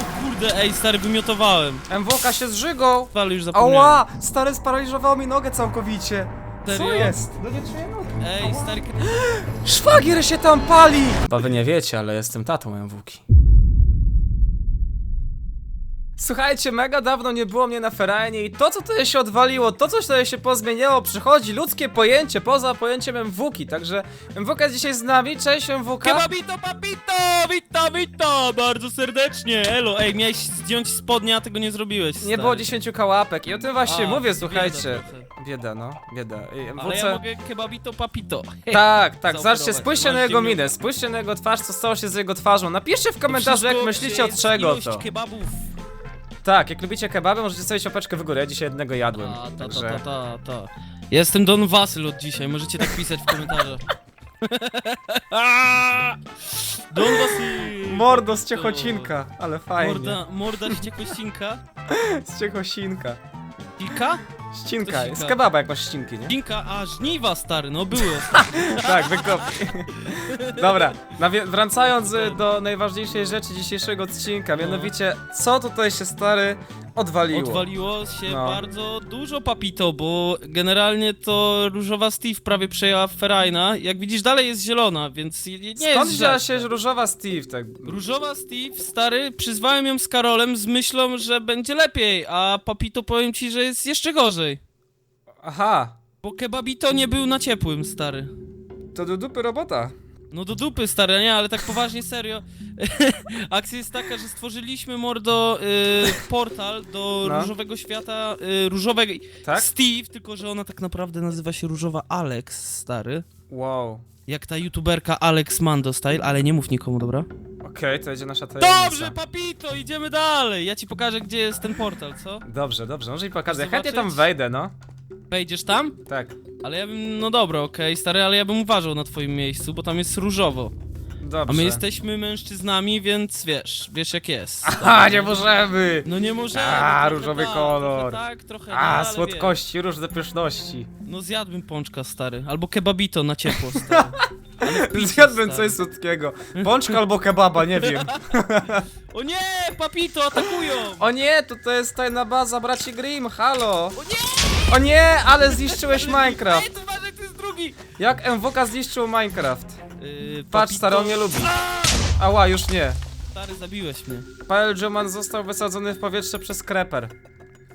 O kurde, ej, stary, wymiotowałem. MWK się zżygał! Ale już zapomniałem. Ała! Stary sparaliżowało mi nogę całkowicie. Co Serio? jest? No nie czuję nogi. Ej, stary, Szwagier się tam pali! Chyba wy nie wiecie, ale jestem tatą MWki. Słuchajcie, mega dawno nie było mnie na ferajnie i to co tutaj się odwaliło, to coś tutaj się pozmieniało, przychodzi ludzkie pojęcie poza pojęciem MWki, także MWK jest dzisiaj z nami, cześć MWK. Kebabito, papito, wita, wita, bardzo serdecznie, elo, ej, miałeś zdjąć spodnia, a tego nie zrobiłeś, Nie stary. było 10 kałapek i o tym właśnie A, mówię, bieda słuchajcie. Bieda, no, bieda. I Ale MWC... ja mogę kebabito, papito. Tak, tak, zaoferować. zobaczcie, spójrzcie na jego mi- minę, spójrzcie na jego twarz, co stało się z jego twarzą. Napiszcie w komentarzu, jak Wszystko, myślicie od czego ilość to. kebabów. Tak, jak lubicie kebaby, możecie stawić opeczkę w górę, ja dzisiaj jednego jadłem. Ta, ta, ta, Także... ta, ta, ta. Jestem Don Wasyl od dzisiaj, możecie tak pisać w komentarzach. Don Wasyl! Mordo z Ciechocinka, ale fajnie. Morda, morda ściekościnka. Z Ciechosinka. Kilka? Ścinka, To z ścinka. kebaba jak masz ścinki, nie? Cinka, a żniwa stary, no były. tak, wykopie. Dobra, nawie- wracając y, do najważniejszej rzeczy dzisiejszego odcinka, mianowicie, co tutaj się stary odwaliło? Odwaliło się No. bardzo dużo papito, bo generalnie to różowa Steve prawie przejęła Ferajna. Jak widzisz, dalej jest zielona, więc nie nie Skąd jest wzięła źle. się różowa Steve, tak? Różowa Steve, stary, przyzwałem ją z Karolem z myślą, że będzie lepiej, a papito powiem ci, że jest jeszcze gorzej. Aha, Bo kebabito nie był na ciepłym, stary. to do dupy robota. No do dupy, stary, nie, ale tak poważnie, serio. Akcja jest taka, że stworzyliśmy, mordo, y, portal do No. różowego świata, y, różowej Tak? Steve, tylko że ona tak naprawdę nazywa się różowa Alex, stary. Wow. Jak ta youtuberka Alex Mando Style, ale nie mów nikomu, dobra? Okej, to będzie nasza tajemnica. Dobrze, papito, idziemy dalej. Ja ci pokażę, gdzie jest ten portal, co? Dobrze, dobrze, może mi pokażę. Chcesz Chętnie tam zobaczyć? wejdę, no. Wejdziesz tam? Tak, Ale ja bym, no dobra, okej, stary, ale ja bym uważał na twoim miejscu, bo tam jest różowo. dobrze. A my jesteśmy mężczyznami, więc wiesz, wiesz jak jest. Aha, nie możemy! No nie możemy. A, trochę różowy tak, kolor. Trochę tak, trochę nie, A, ale słodkości, różne pyszności. Wiesz, no zjadłbym pączka, stary. Albo kebabito na ciepło, stary. Ale w Zjadłem stary. coś słodkiego. Pączka albo kebaba, nie wiem. O nie, papito, atakują! O nie, to to jest tajna baza braci Grimm, halo! O nie! O nie, ale zniszczyłeś Minecraft! Ej, to uważaj, to jest drugi! Jak MWK zniszczył Minecraft? Yy, Patrz, stary, on mnie lubi. Ała, już nie. Stary, zabiłeś mnie. Pael Juman został wysadzony w powietrze przez Creeper.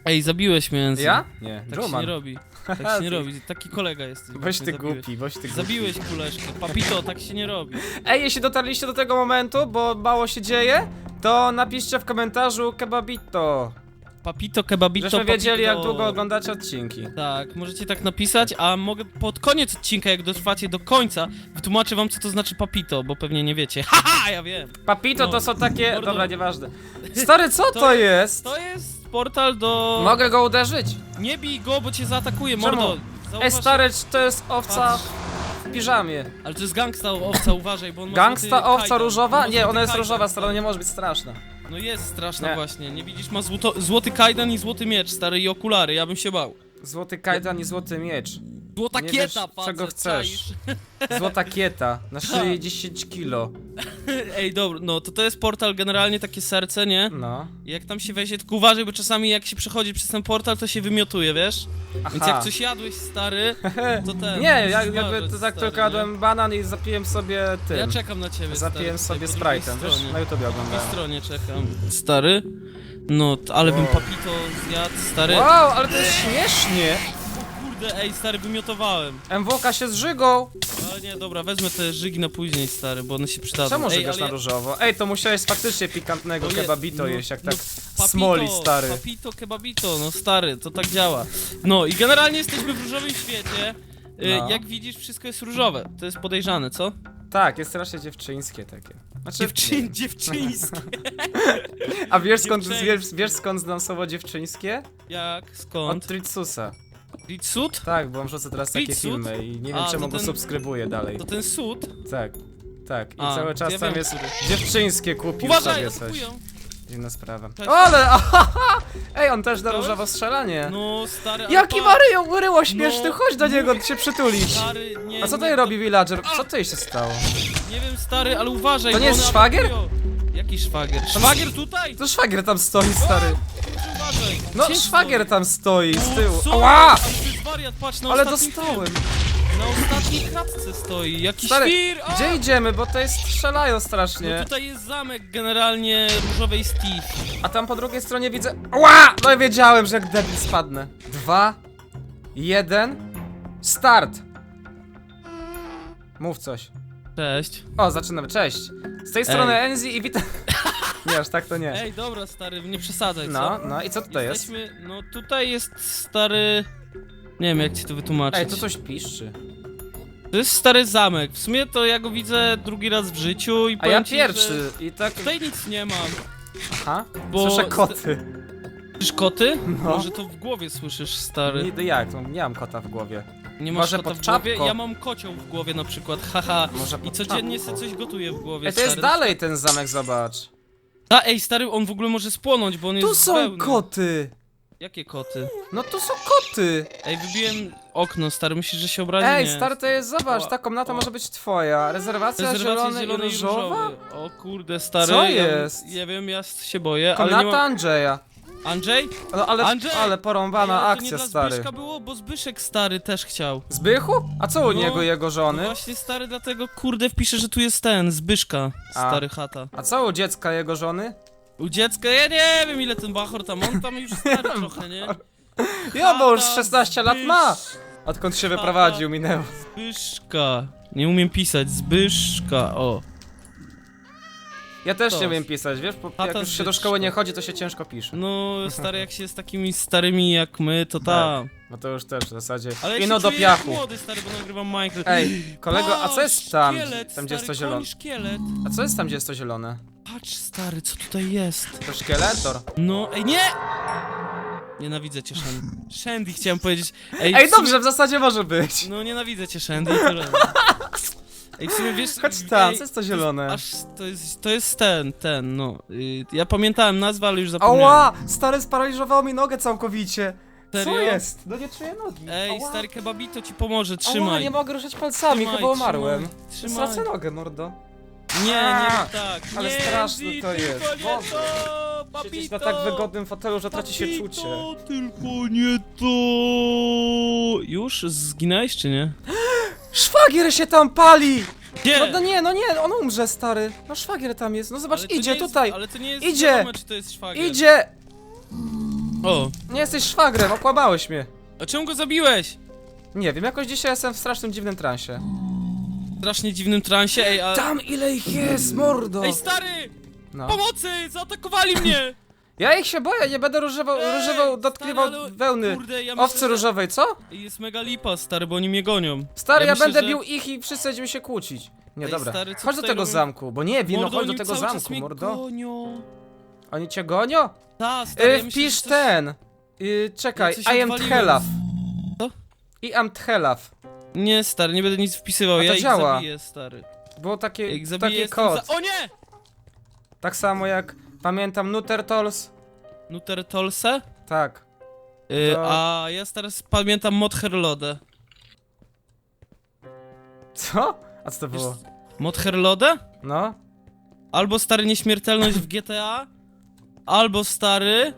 Ej, zabiłeś mnie, Enzo. Ja? Nie, Tak się nie robi. Tak się nie robi. Taki kolega jesteś. Weź właśnie, ty zabiłeś. głupi, weź ty głupi. Zabiłeś kuleszkę. Papito, tak się nie robi. Ej, jeśli dotarliście do tego momentu, bo mało się dzieje, to napiszcie w komentarzu kebabito. Papito, kebabito, Żebyśmy wiedzieli, jak papito. długo oglądacie odcinki. Tak, możecie tak napisać, a mogę pod koniec odcinka, jak dotrwacie do końca, wytłumaczę wam, co to znaczy papito, bo pewnie nie wiecie. Haha, ja wiem. Papito No. to są takie... Mordo. Dobra, nieważne. Stary, co to, jest? To jest portal do... Mogę go uderzyć? Nie bij go, bo cię zaatakuje, mordo. Ej, Zauważ- stary, to jest owca Patrz. W piżamie. Ale to jest gangsta owca, uważaj, bo on ma Gangsta złoty owca kajdan. różowa? On ma Nie, złoty ona jest kajdan, różowa, ona nie może być straszna. No jest straszna Nie. właśnie, nie widzisz? Ma złoto, złoty kajdan i złoty miecz, stary, i okulary, ja bym się bał. Złoty kajdan i złoty miecz. Złota Nie kieta, wiesz, facet, czego chcesz. Złota kieta, na szyi 10 kilo. Ej, dobra, no to to jest portal, generalnie takie serce, nie? No. Jak tam się weźmie, tylko uważaj, bo czasami jak się przechodzi przez ten portal, to się wymiotuje, wiesz? Więc Aha. jak coś jadłeś, stary, to ten... Nie, musisz ja, jakby uważać, to tak stary, tylko jadłem banan i zapiłem sobie tym. Ja czekam na ciebie, Zapiłem stary, sobie tutaj po Sprite'em, drugiej wiesz, stronie. na YouTubie Po drugiej oglądałem. stronie czekam. Stary? No, t- ale bym papito zjadł, stary. Wow, ale to jest śmiesznie! Kurde, ej, stary, wymiotowałem. MWK się zżygał! Ale nie, dobra, wezmę te żygi na później, stary, bo one się przydadzą. Czemu żygasz ale na ja- różowo? Ej, to musiałeś faktycznie pikantnego No je- kebabito no- jeść, jak no tak smoli, stary. Papito, kebabito, no stary, to tak działa. No i generalnie jesteśmy w różowym świecie. Y, No. Jak widzisz, wszystko jest różowe. To jest podejrzane, co? Tak, jest strasznie dziewczyńskie takie. Znaczy, Dziewczyn, nie. dziewczyńskie. A wiesz skąd, wiesz, wiesz skąd znam słowo dziewczyńskie? Jak? Od Skąd? Tritsusa. Ritsut? Tak, bo wrzucę teraz takie Tritsus? filmy i nie wiem A, czemu to go ten- subskrybuję dalej. To ten sud? Tak, tak. I A, cały czas ja tam wiem, jest który. dziewczyńskie kupił Uważaj, sobie coś. atakują. Dziwna sprawa. O, ale! Ej, on też da Dałeś? różowo strzelanie. No, stary, ale Jaki patrz, Maryjo, ryło śmieszny, No. chodź do niego się przytulić. Stary, nie, A co nie, tutaj robi villager? Co tutaj się stało? Nie wiem, stary, ale uważaj, To bo nie jest one szwagier? atakują. Jaki szwagier? Szwagier tutaj? To szwagier tam stoi, stary. Uważaj. No, Gdzie szwagier tam stoi z tyłu. Co? Ała! Ale to jest wariat, patrz, na Ale ostatnim dostałem. Tym, na ostatniej klatce stoi, jakiś Stary, świr! O! gdzie idziemy, bo to jest strzelają strasznie. No tutaj jest zamek generalnie różowej Steve. A tam po drugiej stronie widzę... Ła! No i wiedziałem, że jak debil spadnę. Dwa, jeden, start! Mów coś. Cześć. O, zaczynamy, cześć. Z tej strony Enzi i witam... Nie, aż tak to nie. Ej, dobra stary, nie przesadzaj, co? No, no i co tutaj jest? Jesteśmy, no tutaj jest stary... Nie wiem jak ci to wytłumaczyć. Ej, tu coś piszczy. To jest stary zamek. W sumie to ja go widzę drugi raz w życiu i A powiem ja ci, pierwszy i tak... Że tutaj nic nie mam. Aha, Bo- słyszę koty. Słyszysz koty? No. Może to w głowie słyszysz, stary. Nie, jak? No, nie mam kota w głowie. Nie masz może kota pod w głowie? czapką? Ja mam kocioł w głowie na przykład, haha. Może I pod codziennie czapką. sobie coś gotuję w głowie, Ej, to jest stary. dalej ten zamek, zobacz. A, ej, stary, on w ogóle może spłonąć, bo on jest Tu z są wełny. koty! Jakie koty? No tu są koty! Ej, wybiłem okno, stary, myślisz, że się obrazi? Ej, Nie. stary, to jest, zobacz, ta komnata może być twoja. Rezerwacja, Rezerwacja zielony, zielony i różowa? różowy. O kurde, stary. Co ja, jest? Ja wiem, ja się boję, ale nie Komnata mam... Andrzeja. Andrzej? No ale, Andrzej! ale porąbana Ej, to nie akcja, dla stary. Zbyszka było, bo Zbyszek stary też chciał. Zbychu? A co u No, niego jego No żony? właśnie stary, dlatego kurde wpiszę, że tu jest ten, Zbyszka, A. stary chata. A co u dziecka jego żony? U dziecka, ja nie wiem ile ten bachor tam, on tam już stary trochę, nie? Ja, bo już Chata 16 lat ma! Zbysz- Odkąd się wyprowadził, minęło. Zbyszka. Nie umiem pisać, Zbyszka, o. Ja też nie umiem pisać, wiesz? Po, jak już się do szkoły nie chodzi, to się ciężko pisze. No, stary, jak się z takimi starymi jak my, to ta. No to już też w zasadzie. Ale ja I się no do czuję jak piachu. młody, stary, bo nagrywam Minecraft. Ej, kolego, a co jest tam? Szkielet, Tam gdzie jest to stary, zielone. szkielet. A co jest tam, gdzie jest to zielone? Patrz, stary, co tutaj jest? To szkieletor. No, ej, nie! Nienawidzę cię, Shandy. Shandy chciałem powiedzieć. Ej, Ej, sumie- dobrze, w zasadzie może być. No, nienawidzę cię, Shandy, i tyle. Ej, w sumie wiesz... Chodź tam, ej, co jest to zielone? Aż to jest, to jest ten, ten, no. Y, ja pamiętałem nazwę, ale już zapomniałem. Ała! Stary, sparaliżowało mi nogę całkowicie. Co Serio? jest? No nie czuję nogi. Ej, Ała. stary kebabito ci pomoże, Ała, trzymaj. nie mogę ruszać palcami, Trzymaj, chyba umarłem. Trzymaj, Stracę trzymaj. nogę, mordo. Nie, nie rób tak. ale nie, straszne Zi, to tylko jest. Nie Boże. to, Siedzieć na tak wygodnym fotelu, że traci się papito, czucie. tylko nie to. Już? Zginąłeś czy nie? Szwagier się tam pali! Gdzie? No, no nie, no nie, on umrze, stary. No szwagier tam jest, no zobacz, Ale to idzie nie jest, tutaj. Ale to nie jest Idzie. wiadomo, czy to jest szwagier. Idzie! O, Nie jesteś szwagrem, okłamałeś mnie. a czemu go zabiłeś? Nie wiem, jakoś dzisiaj jestem w strasznym dziwnym transie. W strasznie dziwnym transie, ej, a... Tam ile ich jest, mordo! Ej, stary! No. Pomocy! Zaatakowali mnie! Ja ich się boję, nie będę różował, Ej, różował, dotkliwał stary, ale- wełny. Kurde, ja myślę, Owcy że- różowej, co? Jest mega lipa, stary, bo oni mnie gonią. Stary, ja, myślę, będę że- bił ich i wszyscy będziemy się kłócić. Nie, Ej, dobra. stary, co chodź do tutaj tego robią? zamku, bo nie, wino, Mordo, chodź do oni tego cały czas zamku, mnie mordo. gonią. Oni cię gonią? Ta, stary, Y, ja myślę, wpisz że coś- ten. Y, czekaj, coś I am odwaliłem. Thelaf. Co? I am Thelaf. Nie, stary, nie będę nic wpisywał, A to ja ich działa. zabiję, stary. Było takie, zabiję, taki jestem kod. Za... O nie! Tak samo jak pamiętam Nutertols. Nuter Tolse? Tak. Y, To- A ja teraz pamiętam Motherlodę. Co? A co to było? Motherlodę? No? Albo stary nieśmiertelność w GTA, albo stary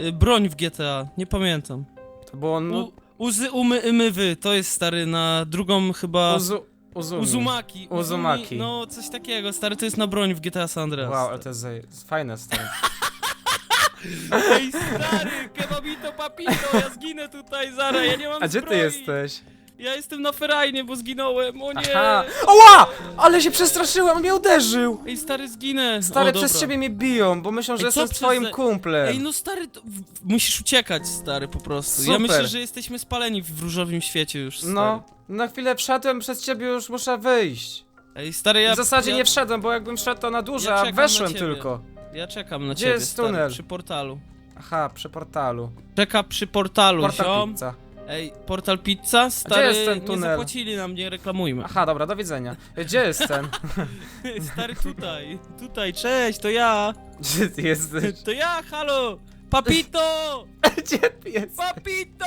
y, broń w GTA. Nie pamiętam. To było nu... U, uzy umy ymywy, to jest stary na drugą chyba. Uzu... Uzumi. Uzumaki. Uzumaki. Uzumi, no coś takiego, stary to jest na broń w GTA San Andreas. Wow, ale to jest, zaje- fajne, stary. Ej stary, kebabito papito, ja zginę tutaj zaraz, ja nie mam A gdzie ty zbroi. jesteś? Ja jestem na ferajnie, bo zginąłem, o nie! Aha! Oła! Ale się przestraszyłem, mnie uderzył! Ej stary, zginę! Stary, o, przez dobra. ciebie mnie biją, bo myślą, że Ej, jestem co twoim przez- kumplem. Ej, no stary, to w, w, musisz uciekać, stary, po prostu. Ja Super. myślę, że jesteśmy spaleni w różowym świecie już, stary. No, na chwilę wszedłem, przez ciebie już muszę wyjść. Ej, stary, ja... w zasadzie ja, nie wszedłem, bo jakbym wszedł to na dłużej, Ja a czekam na weszłem ciebie. tylko. Ja czekam na Gdzie ciebie, jest stary, tunel? przy portalu. Aha, przy portalu. Czeka przy portalu, Portal ziom. pizza. Ej, portal pizza, stary, jest ten nie tunel? zapłacili nam, nie reklamujmy. Aha, dobra, do widzenia. Gdzie jest ten? Stary, tutaj, tutaj, cześć, to ja. Gdzie ty jesteś? To ja, halo! Papito! Gdzie ty jesteś? Papito!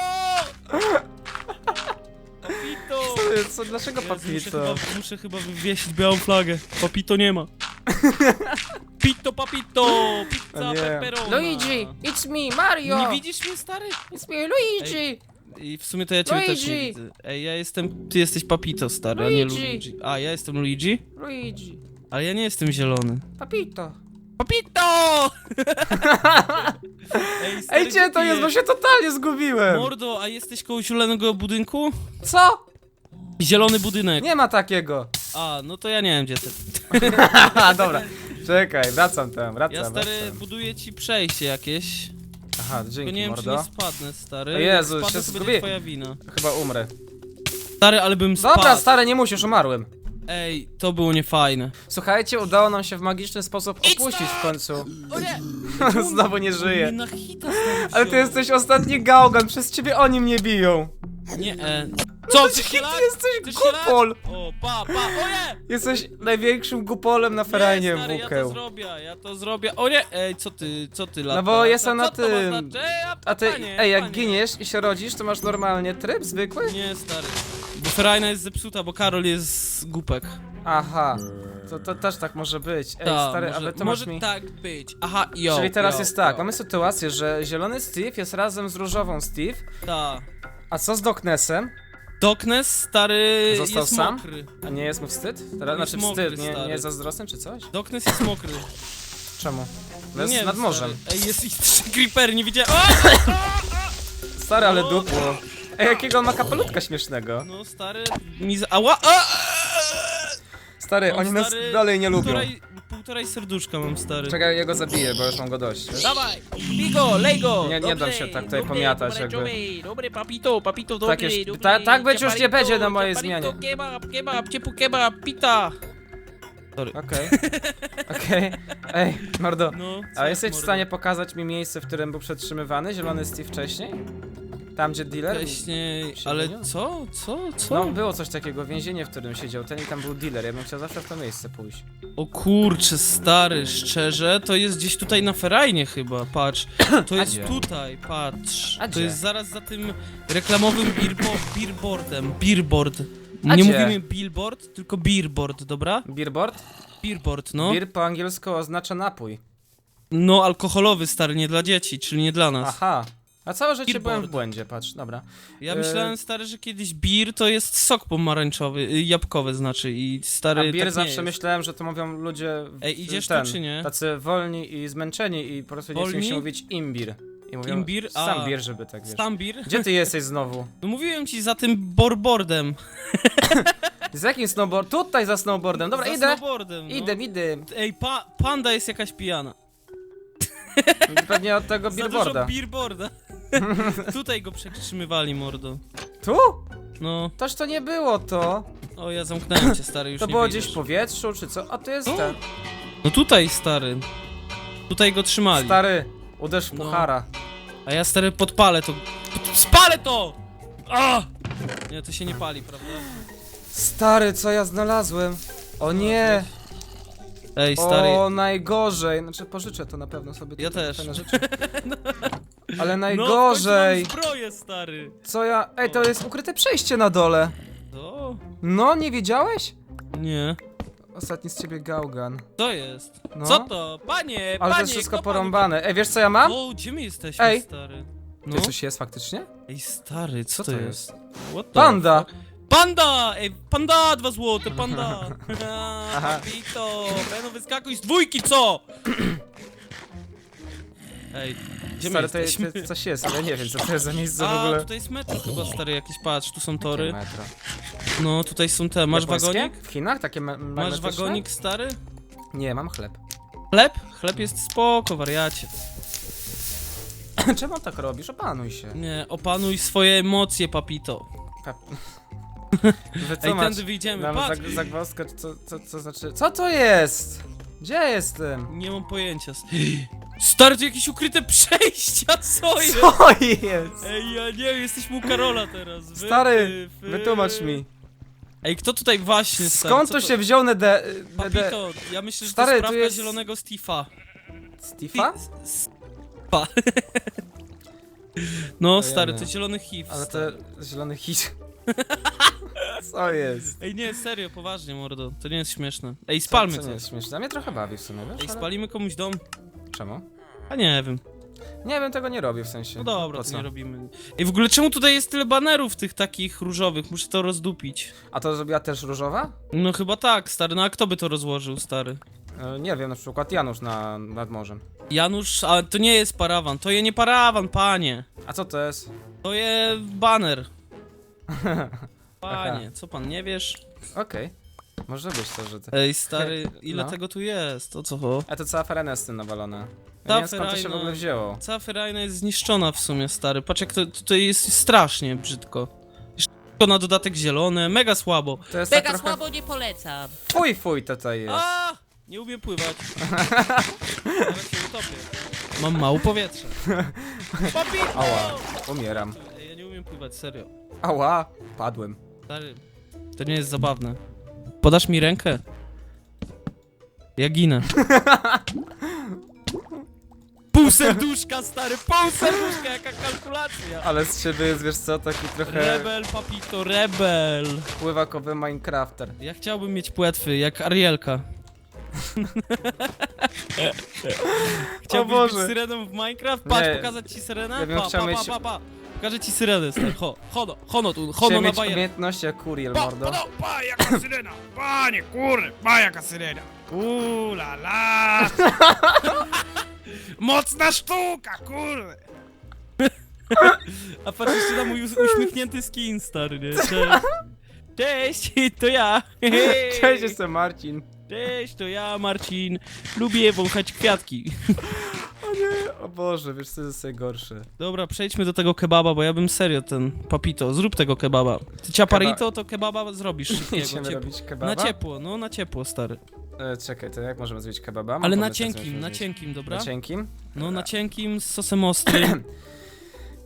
Papito! Co, dlaczego Jezu, muszę, papito? chyba, muszę chyba wywiesić białą flagę. Papito nie ma. Pito papito! Pizza O nie. pepperona! Luigi, it's me, Mario! Nie widzisz mnie, stary? It's me, Luigi! I w sumie to ja ciebie też nie Luigi! widzę. Ej, ja jestem... Ty jesteś papito, stary, a nie Luigi! Luigi. A, ja jestem Luigi? Luigi, Ale ja nie jestem zielony. papito. Papito! Ej, stary, Ej, gdzie to ty jest? Bo się totalnie zgubiłem. Mordo, a jesteś koło zielonego budynku? Co? Zielony budynek. Nie ma takiego. A, no to ja nie wiem gdzie ty. Haha, dobra. Czekaj, wracam tam, wracam, Ja stary wracam. buduję ci przejście jakieś. Aha, Tylko dzięki, nie wiem czy mordo. nie spadnę, stary. O Jezu, spadnę, się to będzie twoja wina. Chyba umrę. Stary, ale bym spadł. Dobra, stary, nie musisz, umarłem. Ej, to było niefajne. Słuchajcie, udało nam się w magiczny sposób opuścić w końcu. O nie! Znowu nie Nie żyje. na hita, stary, Ale ty wziął. jesteś ostatni gałgan, przez ciebie oni mnie biją. Nie, e. Co, ty Ty jesteś gupol. O, pa, pa, o nie! Jesteś największym gupolem na ferajnie nie, stary, ja to zrobię, ja to zrobię. O nie! Ej, co ty, co ty lata? bo jestem Co na to ma tym. znaczyć? Ej, a, ty, panie, ej, jak panie. giniesz i się rodzisz, to masz normalnie tryb zwykły? Nie, stary. Bo ferajna jest zepsuta, bo Karol jest głupek. Aha. To, to też tak może być. Ej, Ta, stary, może, ale to może masz mi... tak być. Aha, jo. Czyli teraz jo, jest tak, jo. mamy sytuację, że zielony Steve jest razem z różową Steve, Ta. a co z Doknesem? Doknes, stary, Został jest sam? mokry. A nie jest mu wstyd? Teraz, Jest znaczy mokry, wstyd, nie, stary. nie jest zazdrosny czy coś? Doknes jest mokry. Czemu? No jest nie nad wiem, morzem. Stary. Ej, jest ich trzy creepery, nie widziałem. O! Stary, ale dupło. Ej, jakiego on ma kapelutka śmiesznego. No, stary, mi za... Ała! A! Stary, No, oni nas stary, dalej nie lubią. Półtorej, półtorej serduszka mam, stary. Czekaj, ja go zabiję, bo już mam go dość. wiesz? Dawaj, bigo, lej go! Nie- nie dam się tak tutaj pomiatać, jakby. Dobry, dobry, papito, papito, dobry, Tak już- dobry. ta- tak być już nie Ciaparito, będzie na mojej ciaparito, zmianie. Kebab, kebab, ciepu kebab, pita. Okej. Okej. Ej, mordo. No, co A jesteś w mordo? stanie pokazać mi miejsce, w którym był przetrzymywany zielony Steve wcześniej? Tam, gdzie dealer? Wcześniej, ale co? Co? Co? No, było coś takiego, więzienie, w którym siedział ten i tam był dealer. Ja bym chciał zawsze w to miejsce pójść. O kurczę, stary, szczerze, to jest gdzieś tutaj na ferajnie chyba, patrz. To jest gdzie? tutaj, patrz. A to gdzie? jest zaraz za tym reklamowym billbo billboardem. Billboard. A Nie gdzie? mówimy billboard, tylko billboard, dobra? Beerboard? Billboard, no. Beer po angielsku oznacza napój. No, alkoholowy, stary, nie dla dzieci, czyli nie dla nas. Aha. A całe życie Beerboard. byłem w błędzie, patrz, dobra. Ja E, myślałem, stary, że kiedyś beer to jest sok pomarańczowy, y, jabłkowy znaczy i stary, A beer tak zawsze myślałem, że to mówią ludzie w- Ej, idziesz tu, ten, czy nie? tacy wolni i zmęczeni i po prostu nie chce się Wolni? mówić imbir. I mówią Imbir? sam A. beer, żeby tak wiesz. Tam beer? Gdzie ty jesteś znowu? No mówiłem ci za tym borboardem. Z jakim snowboard? Tutaj za snowboardem. Dobra, za idę. snowboardem, no. Idę, idę. Ej, pa panda jest jakaś pijana. Pewnie od tego Za dużo billboarda. Tutaj go przetrzymywali, mordo. Tu? No, Toż to nie było to. o ja zamknąłem cię, stary, już To nie było wyjdziesz. gdzieś w powietrzu, czy co? A to jest ten. No tutaj, stary. Tutaj go trzymali. Stary, uderz w No. puchara. A ja, stary, podpalę to. Pod... Spalę to! A! Nie, to się nie pali, prawda? Stary, co ja znalazłem? O nie! Ej, stary. O, najgorzej. Znaczy, pożyczę to na pewno sobie. Ja też. fajne rzeczy. Ale No, najgorzej. w końcu mam zbroję, stary. Co ja. Ej, to jest ukryte przejście na dole. To? No, nie wiedziałeś? Nie. Ostatni z ciebie gałgan. To jest. No. Co to? Panie, Ale panie, to jest wszystko kto panu- porąbane. Ej, wiesz co ja mam? O, gdzie my jesteśmy, Ej. stary? No. coś jest faktycznie? Ej, stary, co, Co to to jest? What the Panda! fuck? Panda! Ej, panda, dwa złote, panda! Aha. Papito, Beno, wyskakuj z dwójki, co? Ej, gdzie Stary, my to, jesteśmy? to coś jest, ale nie wiem, co to jest za miejsce w A, ogóle. tutaj jest metro chyba, stary, jakieś, patrz, tu są tory. Metro. No, tutaj są te, masz Japońskie? wagonik? W Chinach takie ma Masz magnetyczne? wagonik, stary? Nie, mam chleb. Chleb? Chleb jest spoko, wariacie. Czemu tak robisz? Opanuj się. Nie, opanuj swoje emocje, papito. Ej, Wytłumacz tędy wyjdziemy, nam patrz! zag zagwozdkę, co, co, co znaczy... Co to jest? Gdzie jestem? Nie mam pojęcia. Stary, to jakieś ukryte przejścia, co jest? Co jest? Ej, ja nie wiem, jesteśmy u Karola teraz. Wy, Stary, wy- wytłumacz mi. Ej, kto tutaj właśnie, stary? Skąd co tu się wziął ND... ND... Papito, ja myślę, że Stary, to tu sprawka jest- zielonego Steve'a. Steve'a? Steve'a. No, ja stary, nie. to zielony HIV. Ale to stary. zielony hit. Co jest? Ej, nie, serio, poważnie, mordo. To nie jest śmieszne. Ej, spalmy co, co nie coś. jest śmieszne. A mnie trochę bawi w sumie, wiesz? Ej, ale- spalimy komuś dom? Czemu? A nie wiem. Nie wiem, tego nie robię w sensie. No dobra, Po to co? nie robimy. Ej, w ogóle czemu tutaj jest tyle banerów tych takich różowych? Muszę to rozdupić. A to zrobiła też różowa? No chyba tak, stary. No a kto by to rozłożył, stary? E, nie wiem, na przykład Janusz na, nad morzem. Janusz, ale to nie jest parawan. To je nie parawan, panie. A co to jest? To je baner. Panie, co pan nie wiesz? Okej. Może być to, że ty. Ej, stary, ile No. tego tu jest? O co ho? A to cała ferena jest z tym nawalona. Ja Ta nie wiem skąd to się w ferajna- ogóle wzięło. Cała ferajna jest zniszczona w sumie, stary. Patrz jak to tutaj jest strasznie brzydko. Jeszcze na dodatek zielone, mega słabo. To jest tak Mega trochę... słabo nie polecam. Fuj, fuj tutaj jest. A! Nie umiem pływać. Nawet się utopię. Mam mało powietrza. Papito! Ała, umieram. Ej, Ja nie umiem pływać, serio. Ała, padłem. Stary, to nie jest zabawne. Podasz mi rękę? Ja ginę. Pół serduszka, stary, pół serduszka, jaka kalkulacja. Ale z ciebie jest, wiesz co, taki trochę Rebel, papito, rebel. pływakowy Minecrafter. Ja chciałbym mieć płetwy, jak Arielka. Chciałbyś Boże. być syreną w Minecraft? Patrz, Nie. pokazać ci syrenę? Ja bym pa, chciał pa, mieć- pa, pa, pa. Pokażę ci syrenę, stary. Ho, hono, hono tu, hono Chciałem na mieć bajer. umiejętności jak Kuriel, Pa, mordo. pa, pa, jaka syrena! Panie, kurde, pa, jaka syrena! Uuu, la, la! Mocna sztuka, kurde! A patrz jeszcze na mój us- uśmiechnięty skin, stary, nie? Cześć. Cześć, to ja. Cześć, jestem Marcin. Cześć, to ja, Marcin. Lubię wąchać kwiatki. O Boże, wiesz co jest najgorsze. Dobra, przejdźmy do tego kebaba, bo ja bym serio ten papito, zrób tego kebaba. Ty ciaparito, to kebaba zrobisz szybkiego, ciepło. robić kebaba? Na ciepło, no na ciepło, stary. E, czekaj, to jak możemy zrobić kebaba? Mam Ale na pomysł, jak cienkim, możemy na zrobić. cienkim, dobra? Na cienkim? No na cienkim z sosem ostrym.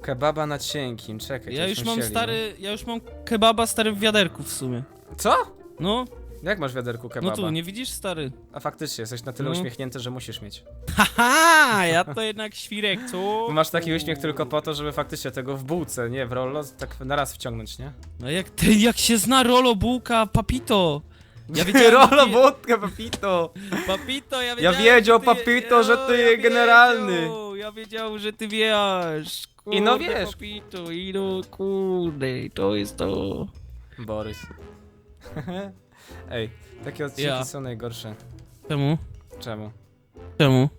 Kebaba na cienkim, czekaj. Ja już mam chcieli, stary, ja już mam kebaba stary w wiaderku w sumie. no. Co? No, Jak masz w wiaderku kebaba? no tu, nie widzisz, stary? A faktycznie, jesteś na tyle No. uśmiechnięty, że musisz mieć. Haha, ja to jednak świrek, co? Bo masz taki uśmiech tylko po to, żeby faktycznie tego w bułce, nie w rollo, tak na raz wciągnąć, nie? No jak, ty, jak się zna Rolo, bułka, papito. Ja wiedziałem, Rollo, że ty- papito! Papito, ja wiedziałem, wiedział, że ty- papito, że ty ja generalny. wiedział, Ja wiedział, że ty wiesz. Kurde, I no wiesz. Papito, i no kurde, to jest to. Borys. Ej, takie odcinki Ja. są najgorsze. Czemu? Czemu? Czemu?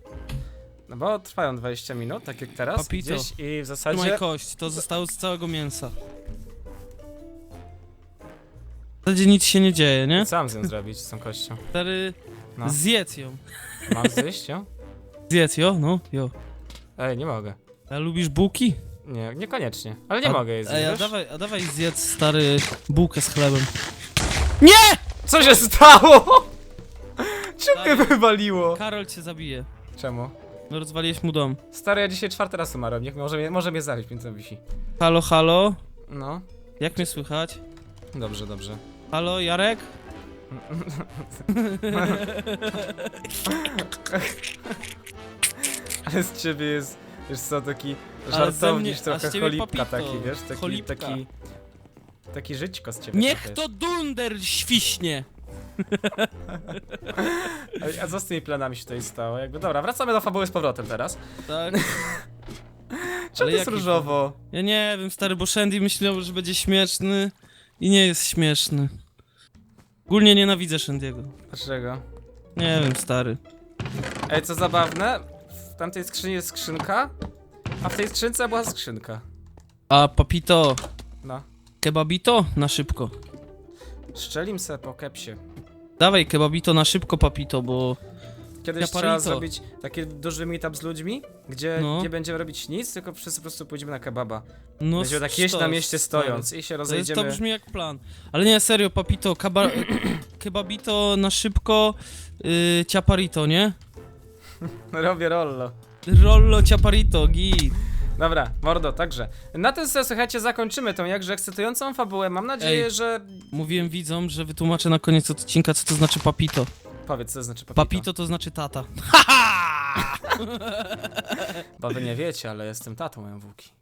No bo trwają 20 minut, tak jak teraz, Papito. gdzieś i w zasadzie... kość, to zostało z całego mięsa. W zasadzie nic się nie dzieje, nie? Sam z nią zrobić, z tą kością. Stary, No. zjedz ją. Mam zjeść ją? Zjedz, jo, no, jo. Ej, nie mogę. A lubisz bułki? Nie, niekoniecznie. Ale nie mogę jej Ej, zjeść, a wiesz? dawaj, a dawaj zjedz, stary, bułkę z chlebem. Co się stało? Czemu mnie wywaliło? Karol cię zabije. Czemu? No rozwaliłeś mu dom. Stary, ja dzisiaj czwarty raz umarłem, niech może mnie, może mnie zabić, więc to wisi. Halo, halo? No, Jak mnie słychać? dobrze, dobrze. Halo, Jarek? Ale z ciebie jest, wiesz co, taki Ale ze żartowniś, mnie- trochę ciebie cholipka papito. taki, wiesz, taki, Cholipka. taki, taki żyćko z ciebie Niech trochę to dunder świśnie! jest. A, a co z tymi planami się tutaj stało? Jakby, dobra, wracamy do fabuły z powrotem teraz. Tak? Czemu to jest jaki różowo? Ja nie wiem, stary, bo Shandy myślał, że będzie śmieszny i nie jest śmieszny. Ogólnie nienawidzę Shandy'ego. Dlaczego? Nie wiem, stary. Ej, co zabawne, w tamtej skrzyni jest skrzynka, a w tej skrzynce była skrzynka. A papito. Kebabito? Na szybko. Szczelim se po kepsie. Dawaj kebabito na szybko, papito, bo... Kiedyś Japarito. trzeba zrobić taki duży meetup z ludźmi, gdzie No. nie będziemy robić nic, tylko wszyscy po prostu pójdziemy na kebaba. No, Będziemy tak jeść na sztos, mieście stary. stojąc i się To, jest, rozejdziemy. to brzmi jak plan. Ale nie, serio, papito, kaba... kebabito na szybko, yy, ciaparito, nie? Robię rollo. Rollo ciaparito, git. Dobra, mordo, także. Na tym sobie, słuchajcie, zakończymy tą jakże ekscytującą fabułę. Mam nadzieję, Ej. że... Mówiłem widzom, że wytłumaczę na koniec odcinka, co to znaczy papito. Powiedz, co to znaczy papito. Papito to znaczy tata. Bo wy nie wiecie, ale jestem tatą MWki.